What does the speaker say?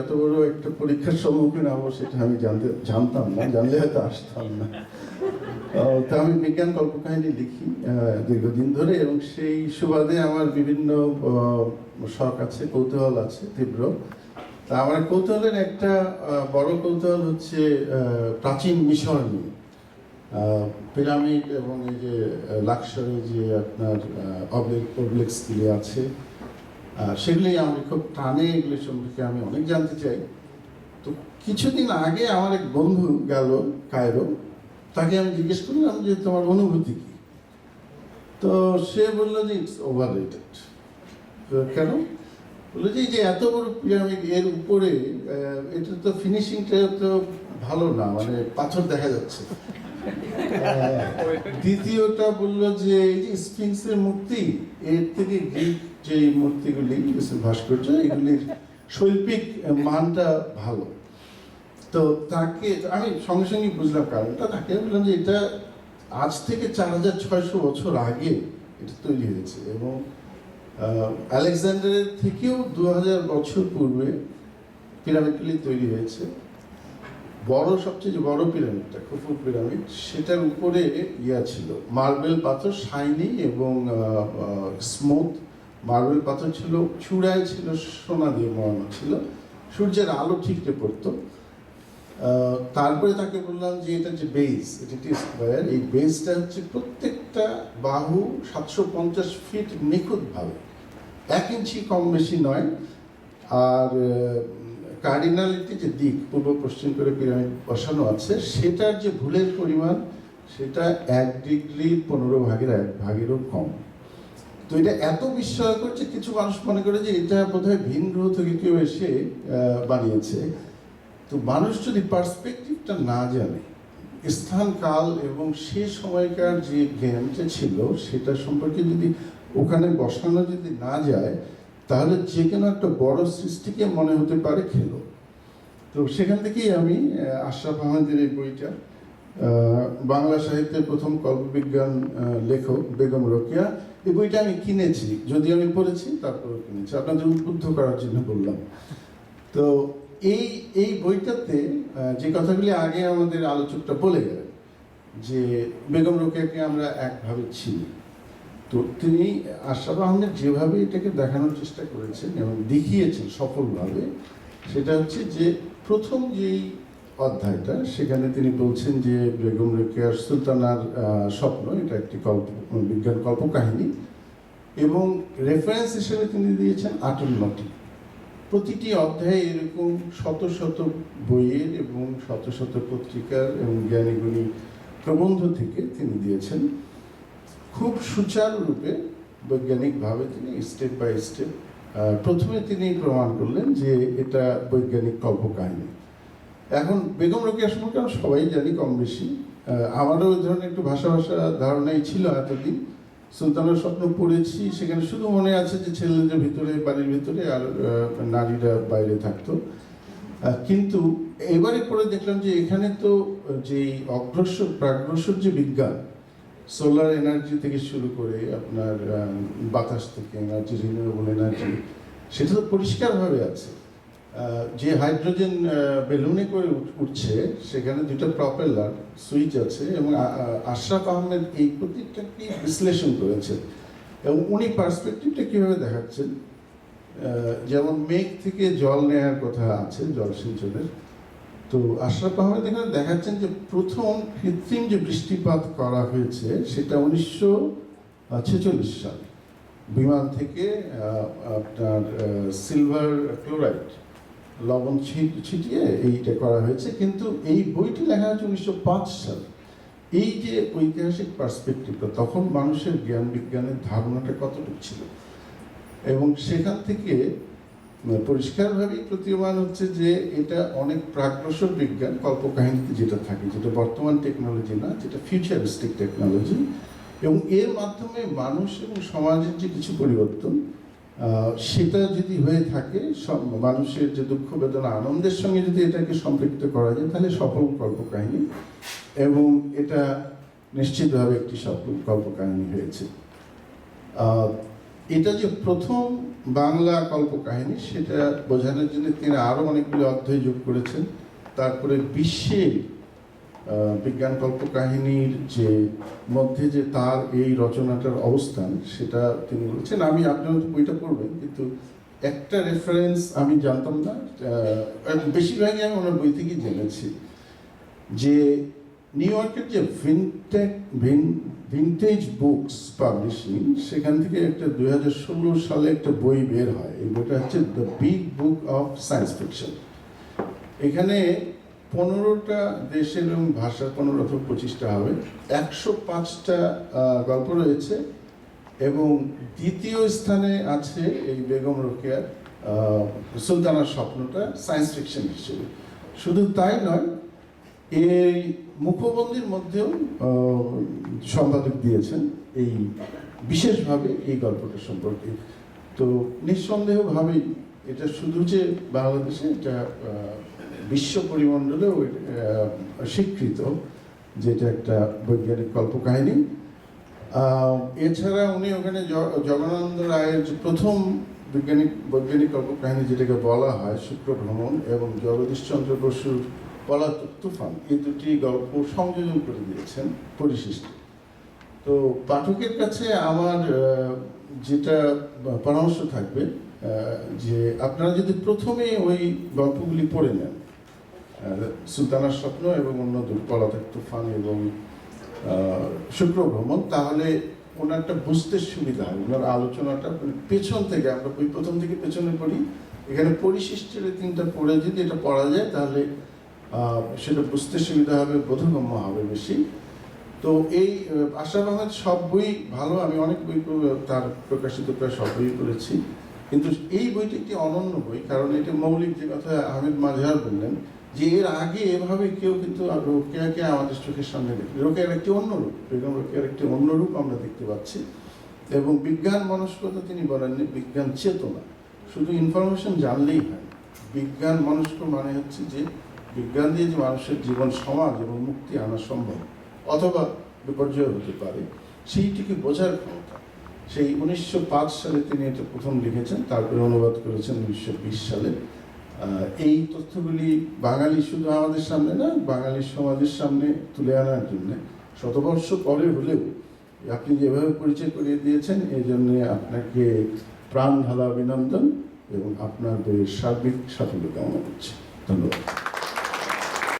এত বড় একটা পরীক্ষার সম্মুখীন হব সেটা আমি জানতে, জানতাম না, জানলে হয়তো আসতাম না। তা আমি বিজ্ঞান কল্পকাহিনী লিখি দীর্ঘদিন ধরে এবং সেই সুবাদে আমার বিভিন্ন শখ আছে, কৌতূহল আছে, তীব্র। তা আমার কৌতূহলের একটা বড় কৌতূহল হচ্ছে প্রাচীন মিশর নিয়ে। পিরামিড এবং এই যে লাক্সারে যে আপনার অবলিক্স গুলি আছে সেগুলি আমি খুব টানে, এগুলি সম্পর্কে আমি অনেক জানতে চাই। তো কিছুদিন আগে আমার এক বন্ধু গেল কায়রো, তাকে আমি জিজ্ঞেস করলাম যে, তোমার অনুভূতি কি? তো সে বলল যে ইটস ওভার রেটেড কেন? বলল যে, এই যে এত বড় পিরামিড এর উপরে এটা তো ফিনিশিংটা তো ভালো না মানে পাথর দেখা যাচ্ছে। দ্বিতীয়টা বলল যে এই যে স্ফিংসের মূর্তি, এর থেকে গ্রিক যে মূর্তিগুলি ভাস্কর্য, এগুলির শৈল্পিক মানটা ভালো। তো তাকে, আমি সঙ্গে সঙ্গে বুঝলাম কারণটা, তাকে বললাম যে এটা আজ থেকে চার হাজার ছয়শো বছর আগে এটা তৈরি হয়েছে এবং আলেকজান্ডারের থেকেও দু হাজার বছর পূর্বে পিরামিডগুলি তৈরি হয়েছে। বড়, সবচেয়ে বড় পিরামিডটা খুফু পিরামিড, সেটার উপরে ইয়া ছিল। মার্বেল পাথর, শাইনি এবং স্মুথ মার্বেল পাথর ছিল। চূড়ায় ছিল, সোনা দিয়ে মরানো ছিল। সূর্যের আলো ঠিকরে পড়তো। তারপরে তাকে বললাম যে এটা যে বেস এটা একটি স্কোয়ার। এই বেসটা হচ্ছে প্রত্যেকটা বাহু সাতশো পঞ্চাশ ফিট নিখুঁতভাবে। এক ইঞ্চি কম বেশি নয়। আর কার্ডিনালিটি যে দিক, পূর্ব পশ্চিম করে পিরামিড বসানো আছে, সেটার যে ভুলের পরিমাণ, সেটা এক ডিগ্রি পনেরো ভাগের এক ভাগেরও কম। তো এটা এত বিস্ময়কর যে কিছু মানুষ মনে করে যে এটা বোধহয় ভিন গ্রহ থেকে কেউ এসে বানিয়েছে। তো মানুষ যদি পার্সপেক্টিভটা না জানে, স্থান, কাল এবং সে সময়কার যে জ্ঞানটা ছিল, সেটা সম্পর্কে যদি ওখানে বসানো যদি না যায় তাহলে যে কোনো একটা বড় সৃষ্টিকে মনে হতে পারে খেলো। তো সেখান থেকেই আমি আশরাফ আহমেদের এই বইটা বাংলা সাহিত্যের প্রথম কল্পবিজ্ঞান লেখক বেগম রোকেয়া, এই বইটা আমি কিনেছি যদি আমি পড়েছি তারপরে কিনেছি। আপনাদের উদ্বুদ্ধ করার জন্য বললাম। তো এই এই বইটাতে যে কথাগুলি আগে আমাদের আলোচকটা বলে গেলেন, যে বেগম রোকেয়াকে আমরা একভাবে চিনি। তো তিনি আশরাফ আহমেদ যেভাবে এটাকে দেখানোর চেষ্টা করেছেন এবং দেখিয়েছেন সফলভাবে, সেটা হচ্ছে যে প্রথম যেই অধ্যায়টা, সেখানে তিনি বলছেন যে বেগম রোকেয়ার সুলতানার স্বপ্ন, এটা একটি কল্প, বিজ্ঞান কল্পকাহিনী, এবং রেফারেন্স হিসেবে তিনি দিয়েছেন আটান্নটি প্রতিটি অধ্যায়ে এরকম শত শত বইয়ের এবং শত শত পত্রিকার এবং জ্ঞানীগুণী প্রবন্ধ থেকে তিনি দিয়েছেন। খুব সুচারুরূপে বৈজ্ঞানিকভাবে তিনি স্টেপ বাই স্টেপ প্রথমে তিনি প্রমাণ করলেন যে এটা বৈজ্ঞানিক কল্পকাহিনী। এখন বেগম রোকেয়া সম্পর্কে আমরা সবাই জানি কম বেশি। আমারও ওই ধরনের একটু ভাষা ভাষা ধারণাই ছিল এতদিন। সুলতানের স্বপ্ন পড়েছি, সেখানে শুধু মনে আছে যে ছেলেদের ভিতরে, বাড়ির ভিতরে আর নারীরা বাইরে থাকতো। কিন্তু এবারে পরে দেখলাম যে এখানে তো যেই অগ্রসর, প্রাগ্রসর যে বিজ্ঞান সোলার এনার্জি থেকে শুরু করে আপনার বাতাস থেকে এনার্জি রিনিউয়েবল এনার্জি সেটা তো পরিষ্কারভাবে আছে। যে হাইড্রোজেন বেলুনে করে উঠ- উঠছে, সেখানে দুটো প্রপেলার সুইচ আছে এবং আশরাফ আহমেদ এই প্রত্যেকটাকে বিশ্লেষণ করেছেন? এবং উনি পার্সপেক্টিভটা কীভাবে দেখাচ্ছেন? যেমন মেঘ থেকে জল নেওয়ার কথা আছে, জলসিঞ্চনের। তো আশরাফ আহমেদ এখানে দেখাচ্ছেন যে প্রথম কৃত্রিম যে বৃষ্টিপাত করা হয়েছে, সেটা উনিশশো ছেচল্লিশ সাল। বিমান থেকে আপনার সিলভার ক্লোরাইড লবণ ছিট- ছিটিয়ে এইটা করা হয়েছে। কিন্তু এই বইটি লেখা হয়েছে উনিশশো পাঁচ সালে। এই যে ঐতিহাসিক পার্সপেক্টিভটা, তখন মানুষের জ্ঞান বিজ্ঞানের ধারণাটা কতটুকু ছিল? এবং সেখান থেকে পরিষ্কারভাবেই প্রতীয়মান হচ্ছে যে এটা অনেক প্রাগ্রসর বিজ্ঞান কল্পকাহিনীতে যেটা থাকে, যেটা বর্তমান টেকনোলজি না, যেটা ফিউচারিস্টিক টেকনোলজি এবং এর মাধ্যমে মানুষ এবং সমাজের যে কিছু পরিবর্তন সেটা যদি হয়ে থাকে মানুষের যে দুঃখ বেদনা, আনন্দের সঙ্গে যদি এটাকে সম্পৃক্ত করা যায়, তাহলে সফল কল্পকাহিনী এবং এটা নিশ্চিতভাবে একটি সফল কল্পকাহিনী হয়েছে। এটা যে প্রথম বাংলা কল্পকাহিনী, সেটা বোঝানোর জন্য তিনি আরও অনেকগুলি অধ্যায় যোগ করেছেন। তারপরে বিশ্বের বিজ্ঞান কল্পকাহিনীর যে মধ্যে যে তার এই রচনাটার অবস্থান, সেটা তিনি বলেছেন। আমি আপনার বইটা পড়বেন, কিন্তু একটা রেফারেন্স আমি জানতাম না বেশিরভাগই আমি ওনার বই থেকেই জেনেছি যে নিউ ইয়র্কের যে ভিনটেক ভিনটেজ বুকস পাবলিশিং সেখান থেকে একটা দুই হাজার ষোলো সালে একটা বই বের হয়। এই বইটা হচ্ছে the big book of science fiction এখানে পনেরোটা দেশের এবং ভাষার পনেরো অথবা পঁচিশটা হবে। একশো পাঁচটা গল্প রয়েছে এবং দ্বিতীয় স্থানে আছে এই বেগম রোকেয়ার সুলতানার স্বপ্নটা সায়েন্স ফিকশন হিসেবে। শুধু তাই নয়, এই মুখবন্দির মধ্যেও সম্পাদক দিয়েছেন এই বিশেষভাবে এই গল্পটা সম্পর্কে। তো নিঃসন্দেহভাবেই এটা শুধু যে বাংলাদেশে এটা বিশ্ব পরিমণ্ডলেও এটা, স্বীকৃত যেটা একটা বৈজ্ঞানিক কল্পকাহিনী। এছাড়া উনি ওখানে জগনানন্দ রায়ের যে প্রথম বৈজ্ঞানিক বৈজ্ঞানিক কল্পকাহিনী যেটাকে বলা হয় শুক্র ভ্রমণ এবং জগদীশচন্দ্র বসুর পলাতক তুফান, এই দুটি গল্প সংযোজন করে দিয়েছেন পরিশিষ্ট। তো পাঠকের কাছে আমার যেটা পরামর্শ থাকবে যে আপনারা যদি প্রথমে ওই গল্পগুলি পড়ে নেন সুলতানার স্বপ্ন এবং অন্য পলাতক তুফান এবং শুক্র ভ্রমণ তাহলে ওনারটা বুঝতে সুবিধা হয়, ওনার আলোচনাটা মানে পেছন থেকে, আমরা বই প্রথম থেকে পেছনে পড়ি। এখানে পরিশিষ্টের তিনটা পড়ে যদি এটা পড়া যায়, তাহলে সেটা বুঝতে সুবিধা হবে, বোধগম্য হবে বেশি। তো এই আশা আহমেদ সব বই ভালো। আমি অনেক বই তার প্রকাশিত প্রায় সব বই পড়েছি। কিন্তু এই বইটি একটি অনন্য বই, কারণ এটা মৌলিক যে কথা আহমেদ মাঝহার বললেন, যে এর আগে এভাবে কেউ কিন্তু রোকেয়াকে আমাদের চোখের সামনে দেখে, রোকেয়ার একটি অন্য রূপ, বেগম রোকেয়ার একটি অন্য রূপ আমরা দেখতে পাচ্ছি। এবং বিজ্ঞান মনস্কতা তিনি বলেননি, বিজ্ঞান চেতনা। শুধু ইনফরমেশন জানলেই হয়। বিজ্ঞান মনস্ক মানে হচ্ছে যে বিজ্ঞান দিয়ে যে মানুষের জীবন সমাজ এবং মুক্তি আনা সম্ভব, অথবা বিপর্যয় হতে পারে, সেইটিকে বোঝার ক্ষমতা। সেই উনিশশো পাঁচ সালে তিনি এটা প্রথম লিখেছেন তারপরে অনুবাদ করেছেন উনিশশো বিশ সালে। এই তথ্যগুলি বাঙালি শুধু আমাদের সামনে না, বাঙালি সমাজের সামনে তুলে আনার জন্য। শতবর্ষ পরে হলেও আপনি যেভাবে পরিচয় করিয়ে দিয়েছেন, এই জন্য আপনাকে প্রাণ ঢালা অভিনন্দন এবং আপনার বইয়ের সার্বিক সাফল্য কামনা করছি। ধন্যবাদ।